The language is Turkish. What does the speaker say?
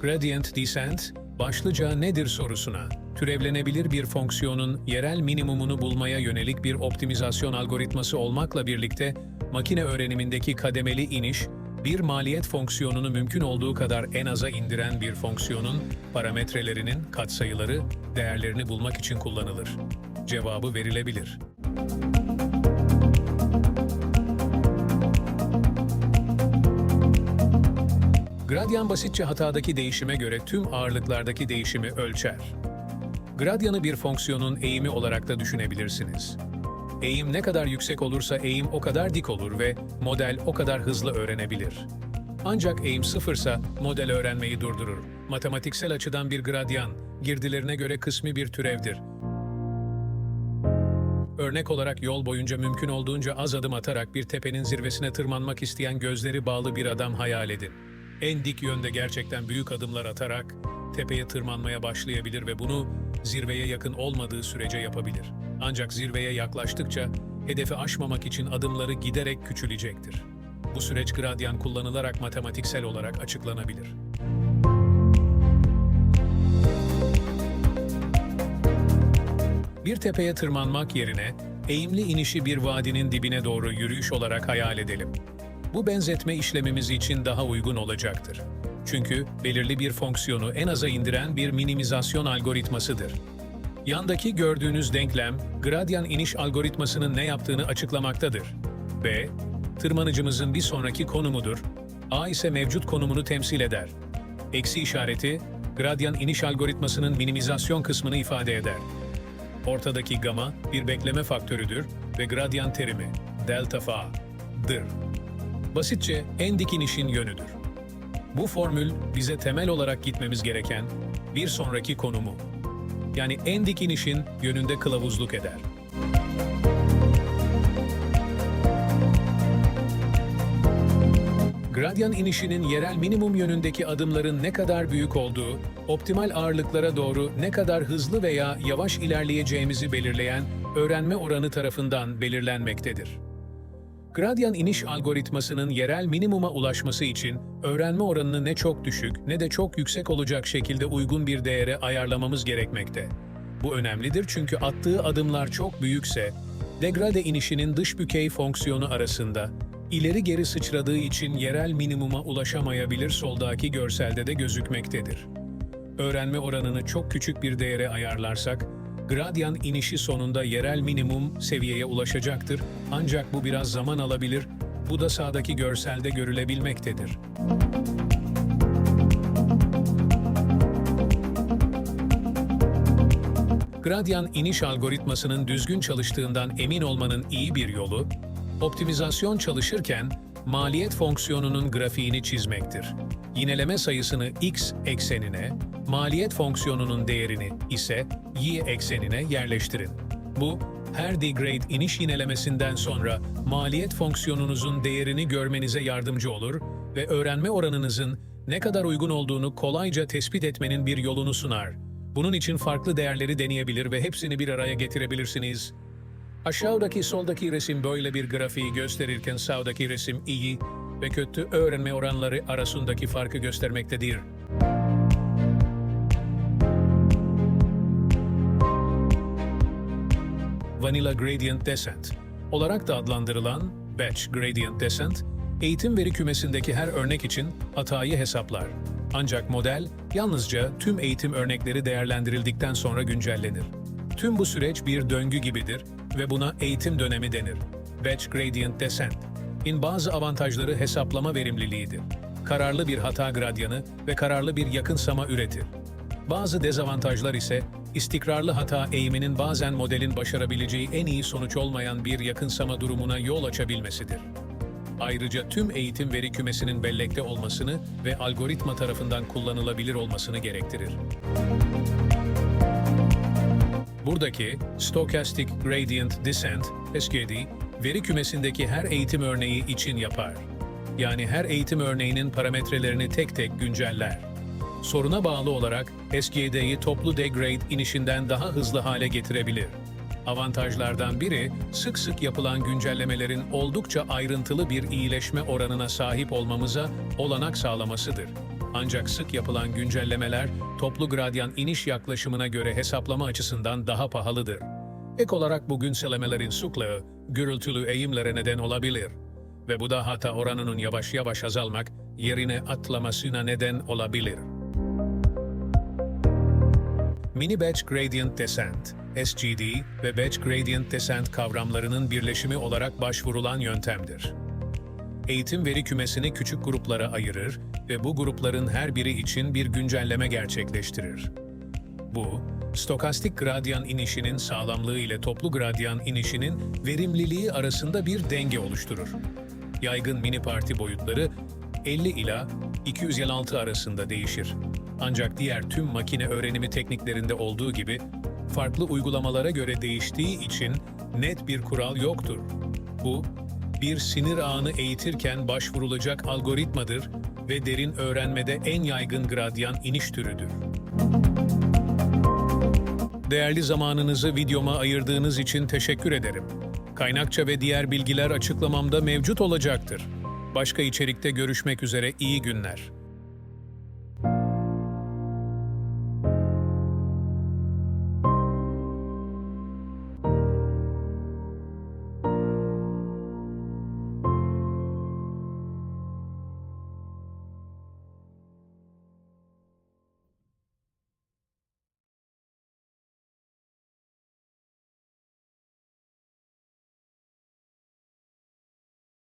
Gradient Descent, başlıca nedir sorusuna, türevlenebilir bir fonksiyonun yerel minimumunu bulmaya yönelik bir optimizasyon algoritması olmakla birlikte, makine öğrenimindeki kademeli iniş, bir maliyet fonksiyonunu mümkün olduğu kadar en aza indiren bir fonksiyonun parametrelerinin katsayıları, değerlerini bulmak için kullanılır. Cevabı verilebilir. Gradyan basitçe hatadaki değişime göre tüm ağırlıklardaki değişimi ölçer. Gradyanı bir fonksiyonun eğimi olarak da düşünebilirsiniz. Eğim ne kadar yüksek olursa eğim o kadar dik olur ve model o kadar hızlı öğrenebilir. Ancak eğim sıfırsa model öğrenmeyi durdurur. Matematiksel açıdan bir gradyan, girdilerine göre kısmi bir türevdir. Örnek olarak yol boyunca mümkün olduğunca az adım atarak bir tepenin zirvesine tırmanmak isteyen gözleri bağlı bir adam hayal edin. En dik yönde gerçekten büyük adımlar atarak tepeye tırmanmaya başlayabilir ve bunu zirveye yakın olmadığı sürece yapabilir. Ancak zirveye yaklaştıkça hedefi aşmamak için adımları giderek küçülecektir. Bu süreç gradyan kullanılarak matematiksel olarak açıklanabilir. Bir tepeye tırmanmak yerine eğimli inişi bir vadinin dibine doğru yürüyüş olarak hayal edelim. Bu benzetme işlemimiz için daha uygun olacaktır. Çünkü belirli bir fonksiyonu en aza indiren bir minimizasyon algoritmasıdır. Yandaki gördüğünüz denklem, gradyan iniş algoritmasının ne yaptığını açıklamaktadır. B, tırmanıcımızın bir sonraki konumudur. A ise mevcut konumunu temsil eder. Eksi işareti, gradyan iniş algoritmasının minimizasyon kısmını ifade eder. Ortadaki gamma bir bekleme faktörüdür ve gradyan terimi delta fa'dır. Basitçe en dik inişin yönüdür. Bu formül bize temel olarak gitmemiz gereken bir sonraki konumu, yani en dik inişin yönünde kılavuzluk eder. Gradyan inişinin yerel minimum yönündeki adımların ne kadar büyük olduğu, optimal ağırlıklara doğru ne kadar hızlı veya yavaş ilerleyeceğimizi belirleyen öğrenme oranı tarafından belirlenmektedir. Gradyan iniş algoritmasının yerel minimuma ulaşması için öğrenme oranını ne çok düşük ne de çok yüksek olacak şekilde uygun bir değere ayarlamamız gerekmekte. Bu önemlidir çünkü attığı adımlar çok büyükse, degrade inişinin dış bükey fonksiyonu arasında ileri geri sıçradığı için yerel minimuma ulaşamayabilir soldaki görselde de gözükmektedir. Öğrenme oranını çok küçük bir değere ayarlarsak, gradyan inişi sonunda yerel minimum seviyeye ulaşacaktır ancak bu biraz zaman alabilir, bu da sağdaki görselde görülebilmektedir. Gradyan iniş algoritmasının düzgün çalıştığından emin olmanın iyi bir yolu, optimizasyon çalışırken maliyet fonksiyonunun grafiğini çizmektir. Yineleme sayısını x eksenine, maliyet fonksiyonunun değerini ise y eksenine yerleştirin. Bu, her degrade iniş yinelemesinden sonra maliyet fonksiyonunuzun değerini görmenize yardımcı olur ve öğrenme oranınızın ne kadar uygun olduğunu kolayca tespit etmenin bir yolunu sunar. Bunun için farklı değerleri deneyebilir ve hepsini bir araya getirebilirsiniz. Aşağıdaki soldaki resim böyle bir grafiği gösterirken sağdaki resim iyi ve kötü öğrenme oranları arasındaki farkı göstermektedir. Vanilla Gradient Descent olarak da adlandırılan Batch Gradient Descent, eğitim veri kümesindeki her örnek için hatayı hesaplar. Ancak model yalnızca tüm eğitim örnekleri değerlendirildikten sonra güncellenir. Tüm bu süreç bir döngü gibidir ve buna eğitim dönemi denir. Batch Gradient Descent. in bazı avantajları hesaplama verimliliğidir. Kararlı bir hata gradyanı ve kararlı bir yakınsama üretir. Bazı dezavantajlar ise istikrarlı hata eğiminin bazen modelin başarabileceği en iyi sonuç olmayan bir yakınsama durumuna yol açabilmesidir. Ayrıca tüm eğitim veri kümesinin bellekte olmasını ve algoritma tarafından kullanılabilir olmasını gerektirir. Buradaki Stochastic Gradient Descent, SGD, veri kümesindeki her eğitim örneği için yapar. Yani her eğitim örneğinin parametrelerini tek tek günceller. Soruna bağlı olarak SGD'yi toplu degrade inişinden daha hızlı hale getirebilir. Avantajlardan biri, sık sık yapılan güncellemelerin oldukça ayrıntılı bir iyileşme oranına sahip olmamıza olanak sağlamasıdır. Ancak sık yapılan güncellemeler toplu gradyan iniş yaklaşımına göre hesaplama açısından daha pahalıdır. Ek olarak bu güncellemelerin sıklığı gürültülü eğimlere neden olabilir ve bu da hata oranının yavaş yavaş azalmak yerine atlamasına neden olabilir. Mini Batch Gradient Descent, SGD ve Batch Gradient Descent kavramlarının birleşimi olarak başvurulan yöntemdir. Eğitim veri kümesini küçük gruplara ayırır ve bu grupların her biri için bir güncelleme gerçekleştirir. Bu, stokastik gradyan inişinin sağlamlığı ile toplu gradyan inişinin verimliliği arasında bir denge oluşturur. Yaygın mini parti boyutları 50 ila 256 arasında değişir. Ancak diğer tüm makine öğrenimi tekniklerinde olduğu gibi farklı uygulamalara göre değiştiği için net bir kural yoktur. Bu, bir sinir ağını eğitirken başvurulacak algoritmadır ve derin öğrenmede en yaygın gradyan iniş türüdür. Değerli zamanınızı videoma ayırdığınız için teşekkür ederim. Kaynakça ve diğer bilgiler açıklamamda mevcut olacaktır. Başka içerikte görüşmek üzere iyi günler.